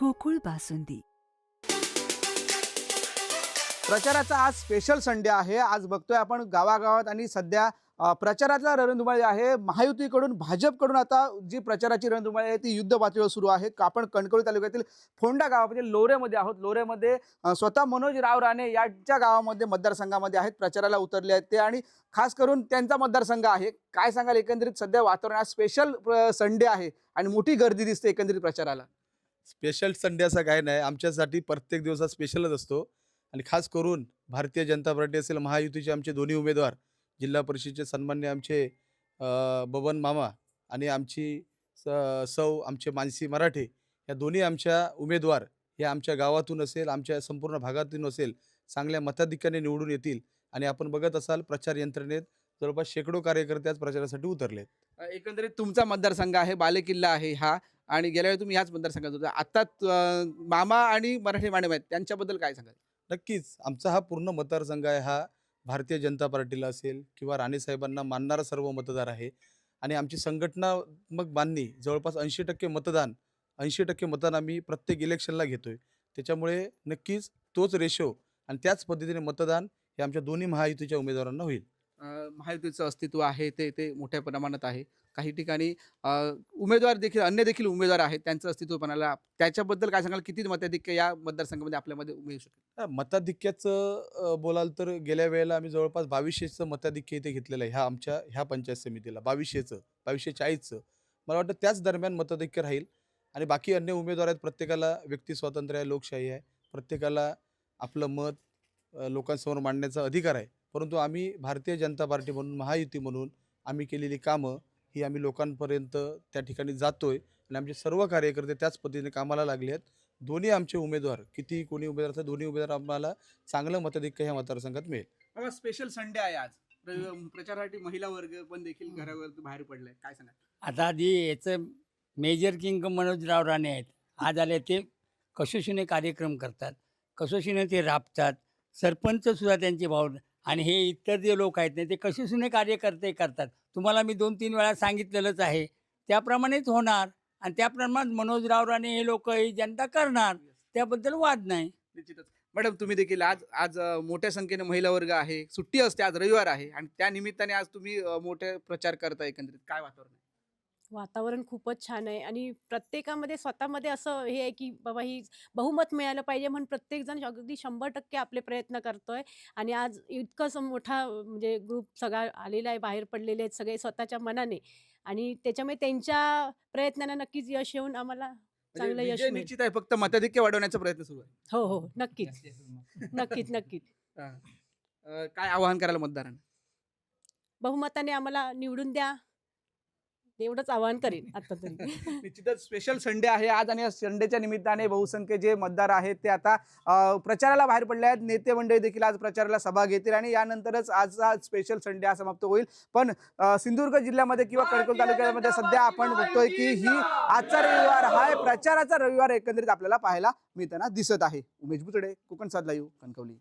गोकुळ बासुंदी. प्रचाराचा आज special Sunday आहे. आज बघतोय आपण गावागावात आणि सध्या अ, प्रचारातला रणधुमाळी आहे. महायुतीकडून भाजपकडून आता जी प्रचाराची रणधुमाळी आहे ती युद्ध पातळीवर सुरू आहे. आपण कणकवली तालुक्यातील फोंडा गावामध्ये म्हणजे लोरेमध्ये आहोत. लोरेमध्ये अ, स्वतः मनोज राव राणे यांच्या गावामध्ये मतदारसंघामध्ये आहेत प्रचाराला उतरले आहेत ते. आणि खास करून त्यांचा मतदारसंघ आहे. काय सांगाल? एकंदरीत सध्या वातावरण आज स्पेशल संडे आहे. आणि मोठी गर्दी दिसते एकंदरीत प्रचाराला. स्पेशल संडे असा काय नाही. आमच्यासाठी प्रत्येक दिवस हा स्पेशलच असतो. आणि खास करून भारतीय जनता पार्टी असेल महायुतीचे आमचे दोन्ही उमेदवार जिल्हा परिषदेचे सन्मान्य आमचे बबन मामा आणि आमची स सौ आमचे मानसी मराठे या दोन्ही आमच्या उमेदवार हे आमच्या गावातून असेल आमच्या संपूर्ण भागातून असेल चांगल्या मताधिक्याने निवडून येतील आणि आपण बघत असाल प्रचार यंत्रणेत जवळपास शेकडो कार्यकर्ते आज प्रचारासाठी उतरलेत. एकंदरीत तुमचा मतदारसंघ आहे बालेकिल्ला आहे हा. आणि गेल्या वेळी तुम्ही ह्याच मतदारसंघात होता. आता मामा आणि मराठी मांडव आहेत त्यांच्याबद्दल काय सांगाल? नक्कीच. आमचा हा पूर्ण मतदारसंघ आहे. हा भारतीय जनता पार्टीला असेल किंवा राणेसाहेबांना मानणारा सर्व मतदार आहे. आणि आमची संघटनात्मक बांधणी जवळपास ऐंशी टक्के मतदान ऐंशी टक्के मतदान आम्ही प्रत्येक इलेक्शनला घेतो आहे त्याच्यामुळे नक्कीच तोच रेशो आणि त्याच पद्धतीने मतदान हे आमच्या दोन्ही महायुतीच्या उमेदवारांना होईल. महायुतीचं अस्तित्व आहे ते ते मोठ्या प्रमाणात आहे. काही ठिकाणी उमेदवार देखील अन्य देखील उमेदवार आहेत त्यांचं अस्तित्व पणाला त्याच्याबद्दल काय सांगाल? किती मताधिक्य या मतदारसंघामध्ये आपल्यामध्ये मिळू शकेल मताधिक्याचं बोलाल तर गेल्या वेळेला आम्ही जवळपास बावीसशेचं मताधिक्य इथे घेतलेलं आहे ह्या आमच्या ह्या पंचायत समितीला. बावीसशेचं बावीसशे चाळीसचं मला वाटतं त्याच दरम्यान मताधिक्य राहील. आणि बाकी अन्य उमेदवार आहेत प्रत्येकाला व्यक्ती स्वातंत्र्य आहे लोकशाही आहे. प्रत्येकाला आपलं मत लोकांसमोर मांडण्याचा अधिकार आहे. परंतु आम्ही भारतीय जनता पार्टी म्हणून महायुती म्हणून आम्ही केलेली कामं ही आम्ही लोकांपर्यंत त्या ठिकाणी जातोय आणि आमचे सर्व कार्यकर्ते त्याच पद्धतीने कामाला लागले आहेत. दोन्ही आमचे उमेदवार किती कोणी उमेदवार असतात दोन्ही उमेदवार आम्हाला चांगलं मताधिक्य ह्या मतदारसंघात मिळेल. स्पेशल संडे आहे आज. प्रचारासाठी महिला वर्ग पण देखील घरावर बाहेर पडलाय. काय सांगाल? आता आधी याचं मेजर किंग मनोजराव राणे आहेत. आज आले ते कसोशीने कार्यक्रम करतात कसोशीने ते राबतात. सरपंच सुद्धा त्यांचे भाऊ आणि हे इतर जे लोक आहेत ना ते कसोशीने कार्यकर्ते करतात. तुम्हाला मी दोन तीन वेळा सांगितलेलंच आहे. त्याप्रमाणेच होणार आणि त्याप्रमाणे मनोजराव राणे हे लोक ही जनता करणार त्याबद्दल वाद नाही. निश्चितच. मॅडम तुम्ही देखील आज आज मोठ्या संख्येने महिला वर्ग आहे सुट्टी असते आज रविवार आहे आणि त्या निमित्ताने आज तुम्ही मोठे प्रचार करता एकंदरीत. काय वातावरण आहे? वातावरण खूपच छान आहे आणि प्रत्येकामध्ये स्वतःमध्ये असं हे आहे की बाबा ही बहुमत मिळालं पाहिजे म्हणून प्रत्येकजण अगदी शंभर टक्के आपले प्रयत्न करतोय आणि आज इतकंच मोठा म्हणजे ग्रुप सगळा आलेला आहे बाहेर पडलेले आहेत सगळे स्वतःच्या मनाने आणि त्याच्यामुळे त्यांच्या प्रयत्नांना नक्कीच यश येऊन आम्हाला चांगलं म्हणजे यश विजय मिळेल. निश्चित आहे फक्त मताधिक्य वाढवण्याचा प्रयत्न सुरू आहे. हो हो नक्कीच. नक्कीच नक्कीच. हा. अ, काय आवाहन करायला मतदारांना? बहुमताने आम्हाला निवडून द्या. एवढंच आवाहन करेन आता तरी. निश्चितच स्पेशल संडे आहे. आज आणि या संडेच्या निमित्ताने बहुसंख्य जे मतदार आहेत ते आता अ, प्रचाराला बाहेर पडले आहेत. नेते मंडळी देखील आज प्रचाराला सभा घेतील आणि यानंतरच आजचा स्पेशल संडे हा समाप्त होईल. पण अ, सिंधुदुर्ग जिल्ह्यामध्ये किंवा कणकवली तालुक्यामध्ये सध्या आपण बघतोय की ही आजचा रविवार हा आहे प्रचाराचा रविवार एकंदरीत आपल्याला पाहायला मिळताना दिसत आहे. उमेश बुचडे कोकण साध लाईव्ह कणकवली.